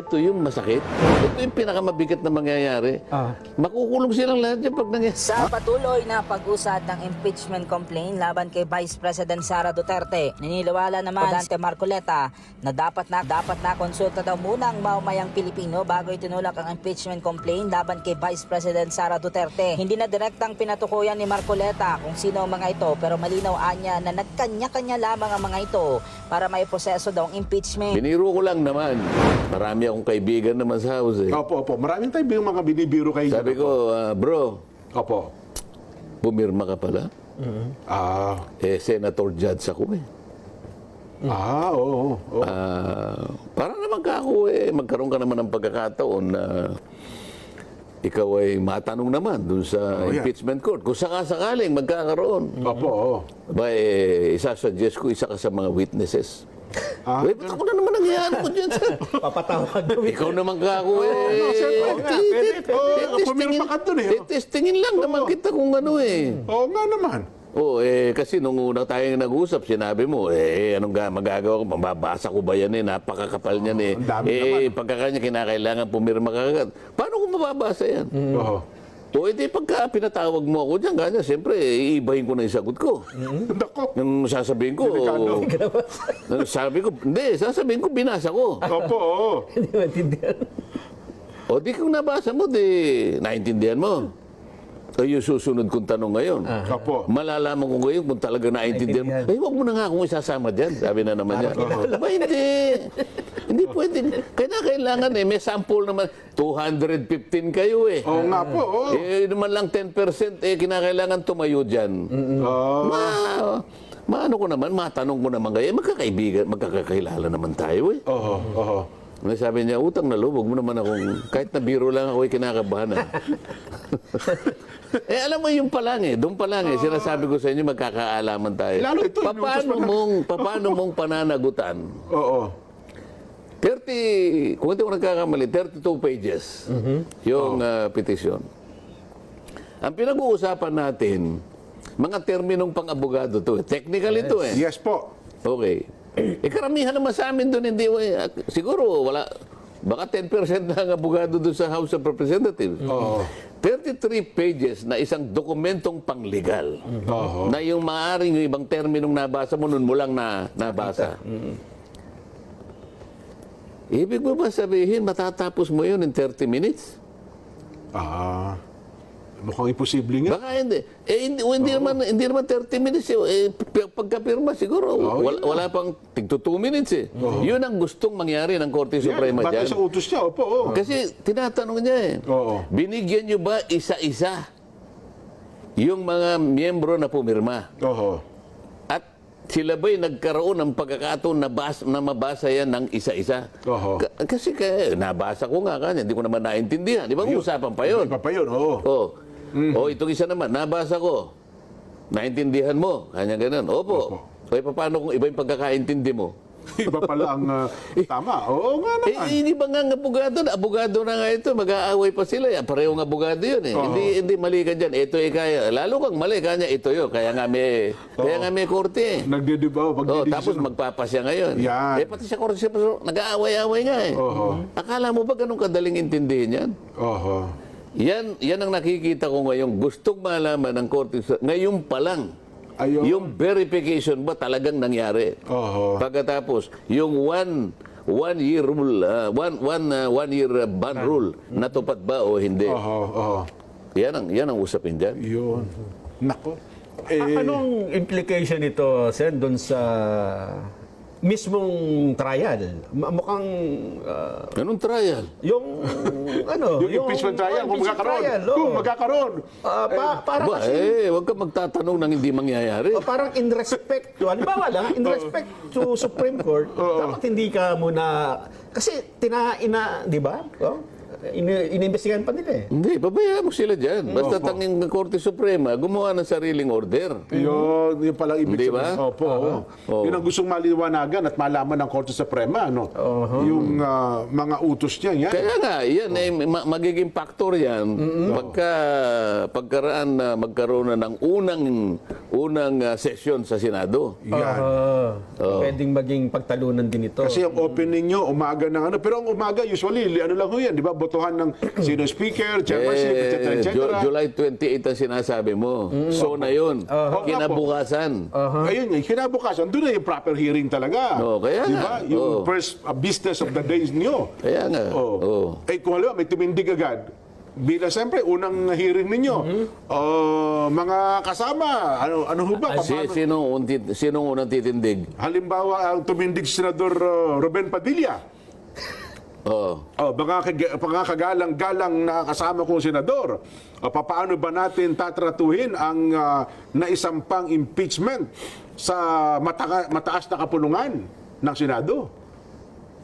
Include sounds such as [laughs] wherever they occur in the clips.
ito yung masakit. Ito yung pinakamabigat na mangyayari. Ah. Makukulong silang lahat yan pag nangyayari. Sa patuloy na pag-usad ng impeachment complaint laban kay Vice President Sara Duterte, naniniwala naman si Dante Marcoleta na dapat na dapat na konsulta daw muna ang maumayang Pilipino bago itinulak ang impeachment complaint laban kay Vice President Sara Duterte. Hindi na direktang pinatukuyan ni Marcoleta kung sino ang mga ito pero malinaw anya na nagkanya-kanya lamang ang mga ito para may proseso daw ang impeachment. Biniro ko lang naman. Marami akong kaibigan naman sa house eh. Opo, opo. Maraming tayo yung mga binibiro kayo. Sabi ko, ah, bro, Opo. pumirma ka pala. Ah, Eh, senator judge ako eh. ah, oo. oo. Ah, para naman ka ako eh, magkaroon ka naman ng pagkakataon na ikaw ay matanong naman dun sa Oh, yeah. impeachment court. Kung sakasakaling magkakaroon, Opo, oo. ba eh, isasuggest ko isa ka sa mga witnesses. Ah, Uy, ba't ako na naman nangyayari ko dyan. [laughs] Papatawag Ikaw naman ka ako eh. no, sir, oo ti- Oo, titistingin- pumirma ka dun eh. Titistingin lang naman kita kung ano eh. Oo nga naman. Oo, eh, kasi nung una tayong nag-usap, sinabi mo, eh, anong ga- magagawa ko? Mababasa ko ba yan eh? Napakakapal niyan eh. ang dami eh, naman. pagkakanya kinakailangan pumirma ka agad. Paano ko mababasa yan? Oo. O, edi pagka pinatawag mo ako dyan, kanya, siyempre, iibahin ko na yung sagot ko. Nako. Yung sasabihin ko, Delikado. Yung sabi ko, hindi, sasabihin ko, binasa ko. Opo, oo. [laughs] Hindi maintindihan. O, di kung nabasa mo, di, naintindihan mo. O, yung susunod kong tanong ngayon. Opo. Malalaman ko ngayon kung talaga naintindihan mo. Naintindihan. Ay, wag mo na nga akong isasama dyan. Sabi na naman niya. Aba, hindi. Hindi pwede. Kaya kailangan eh. May sample naman. 215 kayo eh. Oo nga po, oo. Eh, naman lang 10% eh, kinakailangan tumayo dyan. Oo. Ma, maano ko naman, matanong ko naman kayo, eh, magkakaibigan, magkakakilala naman tayo eh. Oo, oo. Ano sabi niya, utang na huwag mo naman akong, kahit na biro lang ako, eh, kinakabahan. ah." [laughs] eh, alam mo yung pa lang eh, doon pa lang eh, sinasabi ko sa inyo, magkakaalaman tayo. Lalo ito, Pa- paano inutos pa mong, paano mong pananagutan? Oo. 30, kung hindi ko nagkakamali, 32 pages yung ah, petition. Ang pinag-uusapan natin, mga terminong pang-abogado to. eh. Technical ito eh. Yes po. Okay. Eh, karamihan naman sa amin doon, hindi, eh, siguro, wala, baka 10% na ang abogado doon sa House of Representatives. Oo. 33 pages na isang dokumentong panglegal. Oo. Na yung maaaring yung ibang terminong nabasa mo, nun mo lang na nabasa. Ibig mo ba sabihin, matatapos mo yun in 30 minutes? Ah. Mukhang imposible nga. Baka hindi. Eh, hindi, hindi, naman, hindi naman 30 minutes. Eh, pagkapirma siguro, wala, wala pang tigto 2 minutes eh. Yun ang gustong mangyari ng Korte Suprema Batay dyan. sa utos niya, opo, oo. Kasi tinatanong niya eh, Oo. binigyan niyo ba isa-isa yung mga miyembro na pumirma? Oo. At sila ba'y nagkaroon ng pagkakataon na, bas, na mabasa yan ng isa-isa? Oo. Ka- kasi kaya, nabasa ko nga kanya, hindi ko naman naintindihan. Di ba usapan pa yun? Iba pa yun, oo. Oh. Oh, itong isa naman, nabasa ko. Naintindihan mo. Kanya ganun. Opo. Opo. O, eh, paano kung iba yung pagkakaintindi mo? [laughs] Iba pala ang ah, tama. Oo nga Eh, naman. hindi ba nga ang abogado na? Abogado na nga ito. Mag-aaway pa sila. Eh. Parehong abogado yun eh. Oo. Hindi, hindi mali ka dyan. Ito eh kaya. Lalo kang mali. Kanya ito yun. Kaya nga may, kaya nga may korte eh. Nagdidibaw. Pag Oh, tapos magpapasya ngayon. Yan. Eh, pati sa korte siya, nag-aaway-aaway nga eh. Oo. Akala mo ba ganun kadaling intindihin yan? Oo. Yan, yan ang nakikita ko ngayon. Gustong malaman ng korte. sa- Ngayon pa lang. Ayun. Yung verification ba talagang nangyari? Oo. Pagkatapos, yung one one year rule, ah, one one ah, one year ah, ban rule, natupad ba o hindi? Oo. Oo. Yan ang yan ang usapin diyan. Yun. Nako. Eh, A- Anong implication nito, Sen, doon sa mismong trial? Mukhang ah, Anong trial? yung ano, [laughs] yung impeachment trial, kung magkakaroon. trial, oo. Kung magkakaroon. Ah, pa- para Ba, kasi eh, wag ka magtatanong ng hindi mangyayari. O parang in respect to, halimbawa lang, in [laughs] respect to Supreme Court, dapat hindi ka muna, kasi tina, ina, di ba? Oh? Ini- iniimbestigahan pa nila eh. Hindi, pabayaan mo sila dyan. Basta tanging ng Korte Suprema, gumawa ng sariling order. Yun, yun palang ibig Hindi ba? sabihin. Opo. Oo. Yun ang gustong maliwanagan at malaman ng Korte Suprema, no? Yung ah, mga utos niya, yan. Kaya nga, yan ay ma- magiging factor yan pagka pagkaraan na magkaroon na ng unang unang ah, session sa Senado. Yan. Ah, Pwedeng maging pagtalunan din ito. Kasi ang opening nyo, umaga ng ano. Pero ang umaga, usually, li- ano lang ho yan, di ba? Botohan ng sino speaker, chairmanship, etc. Eh, etc. Ju- July 28 ang sinasabi mo. So na yun. Kinabukasan. Ayun, eh, kinabukasan, doon na yung proper hearing talaga. Oo, kaya Di nga. ba? Yung Oo. first uh, business of the days nyo. Kaya nga. Oh. Oo. Eh kung halimbawa may tumindig agad, bilang siyempre unang hearing ninyo, oh, mga kasama, ano ano ho ba? Si, sino, unti- sino unang titindig? Halimbawa, ang tumindig si Senador uh, Ruben Padilla. Oh. Oh, mga, kag- mga kagalang-galang na kasama kong senador. O, paano ba natin tatratuhin ang uh, naisampang impeachment sa mata- mataas na kapulungan ng Senado?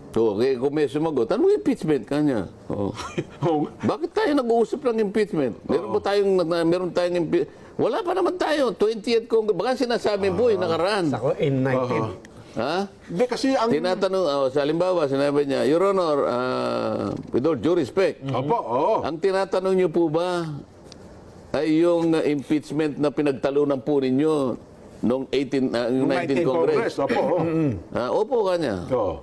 Okay, kung may sumagot, ano impeachment kanya? Oh. [laughs] Oh, Bakit tayo nag-uusap ng impeachment? Meron ba tayong, meron tayong impe- Wala pa naman tayo. 20th Congress. Baka sinasabi po, yung nakaraan. Ako, in-19. Ha? Hindi kasi ang... Tinatanong, oh, sa halimbawa, sinabi niya, Your Honor, uh, with all due respect, Opo, oo. ang tinatanong niyo po ba ay yung uh, impeachment na pinagtalunan po ninyo noong 18, uh, yung 19th 19 Congress? Opo, oo. Ah, opo kanya. Oo.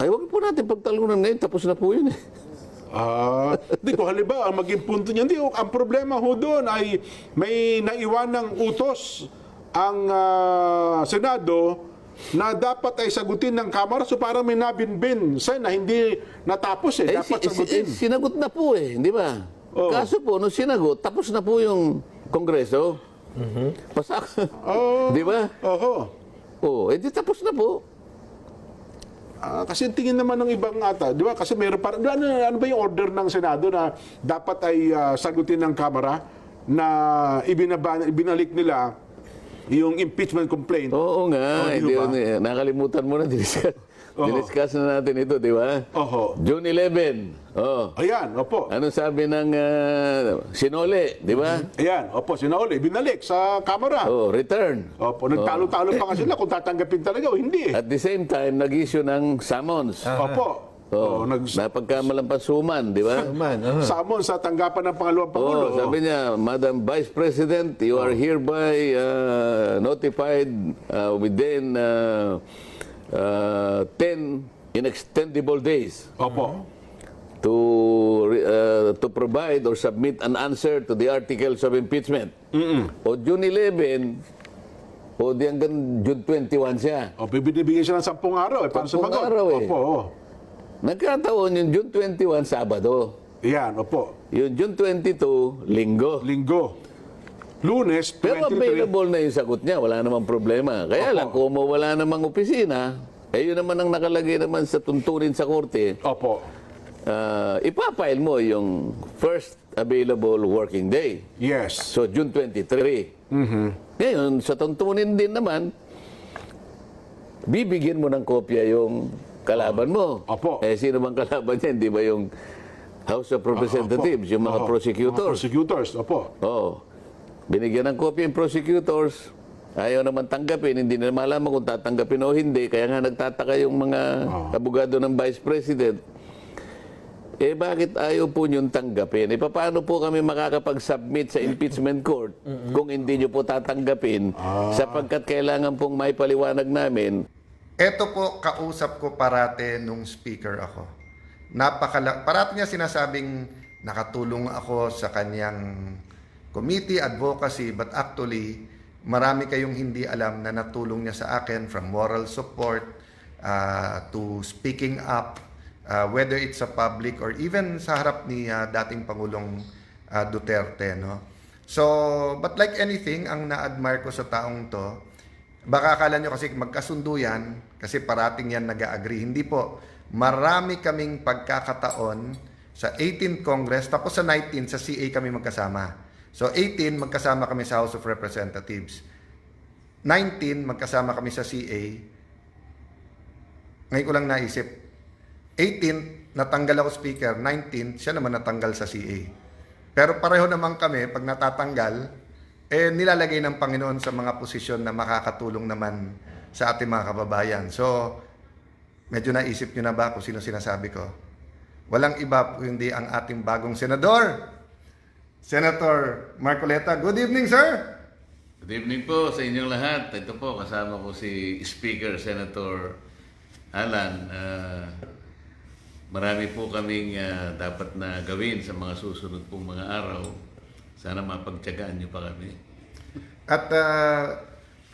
Ay, wag po natin pagtalunan ngayon. Tapos na po yun eh. Ah, di ko halimbawa, ang maging punto niya, hindi, ang problema ho doon ay may naiwanang utos ang ah, Senado na dapat ay sagutin ng Kamara so parang may nabinbin sa na hindi natapos eh, Eh, dapat si- si- sagutin. eh, sinagot na po eh, di ba? Oo. Kaso po, nung sinagot, tapos na po yung Kongreso. Pasak. Oo. [laughs] di ba? Oho. Oo, eh di tapos na po. Ah, kasi tingin naman ng ibang ata, di ba? Kasi meron para, ano, ano ba yung order ng Senado na dapat ay ah, sagutin ng Kamara na ibinaba, ibinalik nila yung impeachment complaint. Oo nga, Oh, di hindi, ba? nakalimutan mo na, [laughs] diniscuss, Oo. diniscuss na natin ito, di ba? Oho. June 11. Oh. Ayan, opo. Anong sabi ng ah, Sinole, di ba? Ayan, opo, sinauli, binalik sa Kamara. Oh, return. Opo, nagtalo-talo pa nga sila kung tatanggapin talaga o hindi. At the same time, nag-issue ng summons. Opo. Oh, Oh, nag napagkamalampasuman, di ba? Man, aha. summon sa tanggapan ng pangalawang pangulo. Oh, sabi niya, Madam Vice President, you are hereby uh, notified uh, within uh, uh, 10 inextendable days Opo. to re- uh, to provide or submit an answer to the articles of impeachment. O June 11, o di hanggang June 21 siya. O, bibinibigyan siya ng sampung araw eh, para Sampung sumagot. araw eh. Opo, oo. Nagkataon yung June 21, Sabado. Ayan, opo. Yung June 22, Linggo. Linggo. Lunes, Pero 23. available na yung sagot niya, wala namang problema. Kaya lang, kung wala namang opisina, eh yun naman ang nakalagay naman sa tuntunin sa korte, Opo. uh, ipapile mo yung first available working day. Yes. So, June 23. Ngayon, sa tuntunin din naman, bibigyan mo ng kopya yung kalaban mo. Opo. Eh, sino bang kalaban niya? Hindi ba yung House of Representatives, yung mga Opo. prosecutors? Mga prosecutors, opo. Oo. Binigyan ng kopya yung prosecutors. Ayaw naman tanggapin, hindi na malaman kung tatanggapin o hindi. Kaya nga nagtataka yung mga abogado ng Vice President. Eh bakit ayaw po niyong tanggapin? Eh paano po kami makakapag-submit sa impeachment court kung hindi niyo po tatanggapin sapagkat kailangan pong may paliwanag namin Ito po, kausap ko parate nung speaker ako. Napakala parati niya sinasabing nakatulong ako sa kanyang committee, advocacy, but actually, marami kayong hindi alam na natulong niya sa akin from moral support uh, to speaking up, uh, whether it's sa public or even sa harap ni uh, dating Pangulong uh, Duterte. No? So, but like anything, ang na-admire ko sa taong to, Baka akala nyo kasi magkasundo yan, kasi parating yan nag-agree. Hindi po. Marami kaming pagkakataon sa 18th Congress, tapos sa 19 sa CA kami magkasama. So 18, magkasama kami sa House of Representatives. 19, magkasama kami sa CA. Ngayon ko lang naisip, 18, natanggal ako speaker. 19, siya naman natanggal sa CA. Pero pareho naman kami, pag natatanggal, eh nilalagay ng Panginoon sa mga posisyon na makakatulong naman sa ating mga kababayan. So, medyo naisip nyo na ba kung sino sinasabi ko? Walang iba po hindi ang ating bagong senador, Senator Marcoleta. Good evening, sir! Good evening po sa inyong lahat. Ito po, kasama ko si Speaker Senator Alan. Ah, marami po kaming ah, dapat na gawin sa mga susunod pong mga araw. Sana mapagtyagaan niyo pa kami. At ah,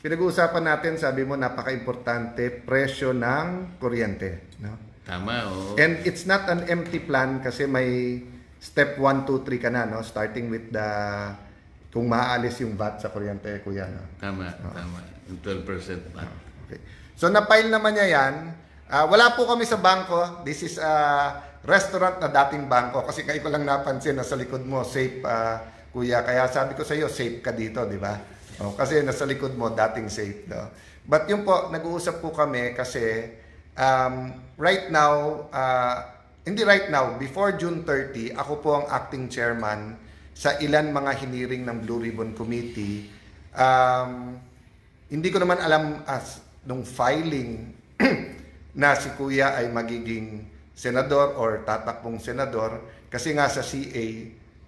pinag-uusapan natin, sabi mo, napaka-importante, presyo ng kuryente. No? Tama, oh. And it's not an empty plan kasi may step 1, 2, 3 ka na, no? starting with the kung maaalis yung VAT sa kuryente, kuya. No? Tama, tama. Yung 12% pa. Okay. So na-file naman niya yan. Ah, wala po kami sa bangko. This is a restaurant na dating bangko. Kasi kayo ko lang napansin na sa likod mo, safe, ah, kuya. Kaya sabi ko sa iyo, safe ka dito, di ba? Oh, kasi nasa likod mo, dating safe. No? But yung po, nag-uusap po kami kasi um, right now, ah, hindi right now, before June 30, ako po ang acting chairman sa ilan mga hiniring ng Blue Ribbon Committee. Um, hindi ko naman alam as nung filing [clears throat] na si Kuya ay magiging senador or tatakbong senador kasi nga sa CA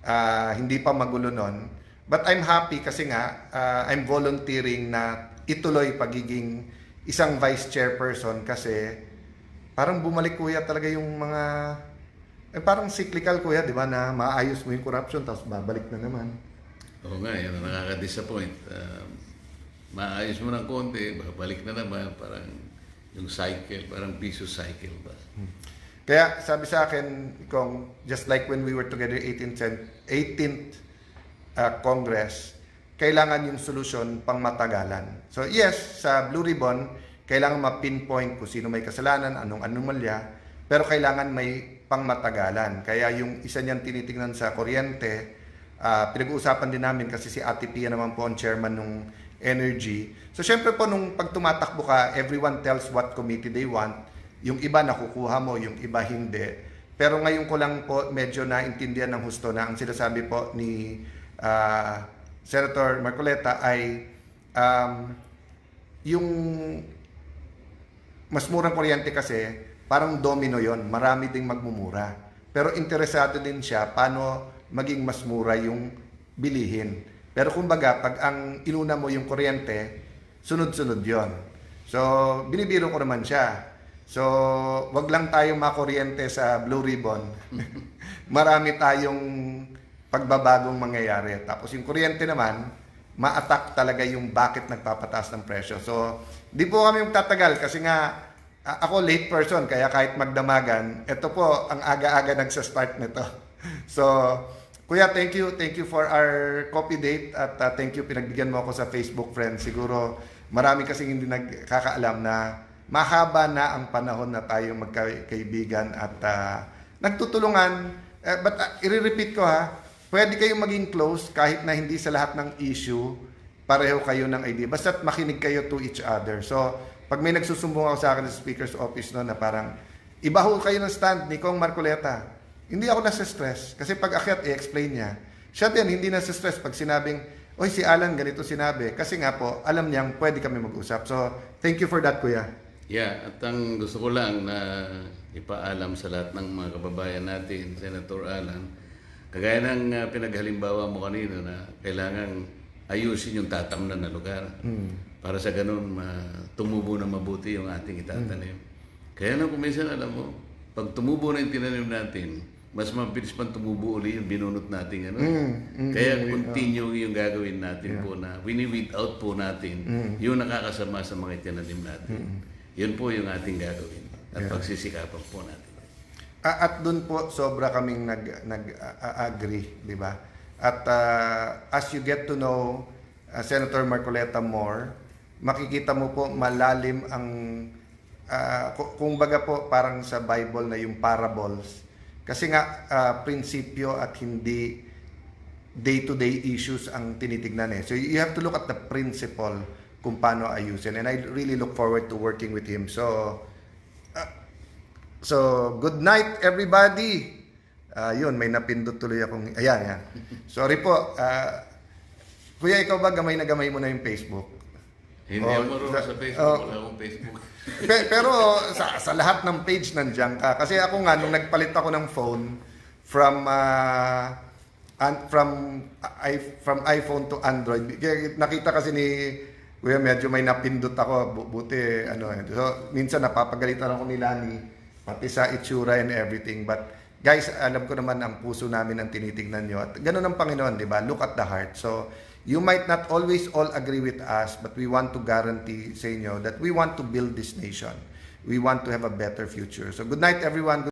ah, hindi pa magulo nun. But I'm happy kasi nga ah, I'm volunteering na ituloy pagiging isang vice chairperson kasi parang bumalik kuya talaga yung mga eh, parang cyclical kuya, di ba, na maayos mo yung corruption tapos babalik na naman. Oo nga, yan ang nakaka-disappoint. Ah, maayos mo ng konti, babalik na naman, parang yung cycle, parang piso cycle ba? Kaya sabi sa akin, kung just like when we were together 18th, cent- 18th uh, Congress, kailangan yung solusyon pang matagalan. So yes, sa Blue Ribbon, kailangan ma-pinpoint kung sino may kasalanan, anong anomalya, pero kailangan may pangmatagalan. Kaya yung isa niyan tinitingnan sa kuryente, ah, pinag-uusapan din namin kasi si Ate Pia naman po ang chairman ng energy. So syempre po nung pag tumatakbo ka, everyone tells what committee they want. Yung iba nakukuha mo, yung iba hindi. Pero ngayon ko lang po medyo naintindihan ng husto na ang sinasabi po ni ah, Senator Marcoleta ay um, yung mas murang kuryente kasi, parang domino yon marami ding magmumura. Pero interesado din siya paano maging mas mura yung bilihin. Pero kumbaga, pag ang inuna mo yung kuryente, sunod-sunod yon So, binibiro ko naman siya. So, wag lang tayong makuryente sa Blue Ribbon. [laughs] Marami tayong pagbabagong mangyayari. Tapos yung kuryente naman, ma-attack talaga yung bakit nagpapataas ng presyo. So, di po kami tatagal kasi nga ako late person kaya kahit magdamagan, ito po ang aga-aga nagsa-start nito. [laughs] So, Kuya, thank you. Thank you for our coffee date at uh, thank you pinagbigyan mo ako sa Facebook friend. Siguro marami kasing hindi nagkakaalam na mahaba na ang panahon na tayo magkaibigan at uh, nagtutulungan. Eh, but uh, i-repeat ko ha, pwede kayong maging close kahit na hindi sa lahat ng issue pareho kayo ng idea. Basta't makinig kayo to each other. So, pag may nagsusumbong ako sa akin sa speaker's office no, na parang, iba ho kayo ng stand ni Kong Marcoleta. Hindi ako nasa-stress. Kasi pag akyat, i-explain niya. Siya din, hindi nasa-stress pag sinabing, Oy, si Alan, ganito sinabi. Kasi nga po, alam niyang pwede kami mag-usap. So, thank you for that, Kuya. Yeah, at ang gusto ko lang na ipaalam sa lahat ng mga kababayan natin, Senator Alan, kagaya ng uh, pinaghalimbawa mo kanina na kailangan ayusin yung tatamnan na lugar. Para sa ganun ma- tumubo na mabuti yung ating itatanim. Kaya na kung minsan alam mo, pag tumubo na yung tinanim natin, mas mabilis pang tumubo uli yung binunot natin. Ano? Kaya continue yung gagawin natin po na wini-weed out po natin yung nakakasama sa mga itinanim natin. Yun po yung ating gagawin at pagsisikapan po natin. At doon po sobra kaming nag nag-agree, di ba? At ah, as you get to know ah, Senator Marcoleta more, makikita mo po malalim ang ah, ku- kung baga po parang sa Bible na yung parables. Kasi nga ah, prinsipyo at hindi day-to-day issues ang tinitignan eh. So you have to look at the principle kung paano ayusin. And I really look forward to working with him. So So, good night everybody. Ah, yun, may napindot tuloy akong, ayan, yan. Sorry po. ah, kuya, ikaw ba gamay na gamay mo na yung Facebook? Hindi Oh, ako marunong sa- sa Facebook. oh. Wala akong Facebook. Pe- pero sa, sa lahat ng page nandiyan ka. Kasi ako nga, nung nagpalit ako ng phone from ah, an- from i from iPhone to Android, nakita kasi ni Kuya medyo may napindot ako. Bu- Buti, ano eh. So, minsan napapagalitan ako ni Lani, pati sa itsura and everything. But, guys, alam ko naman ang puso namin ang tinitingnan nyo. At ganun ang Panginoon, di ba? Look at the heart. So, you might not always all agree with us, but we want to guarantee sa inyo that we want to build this nation. We want to have a better future. So, good night, everyone.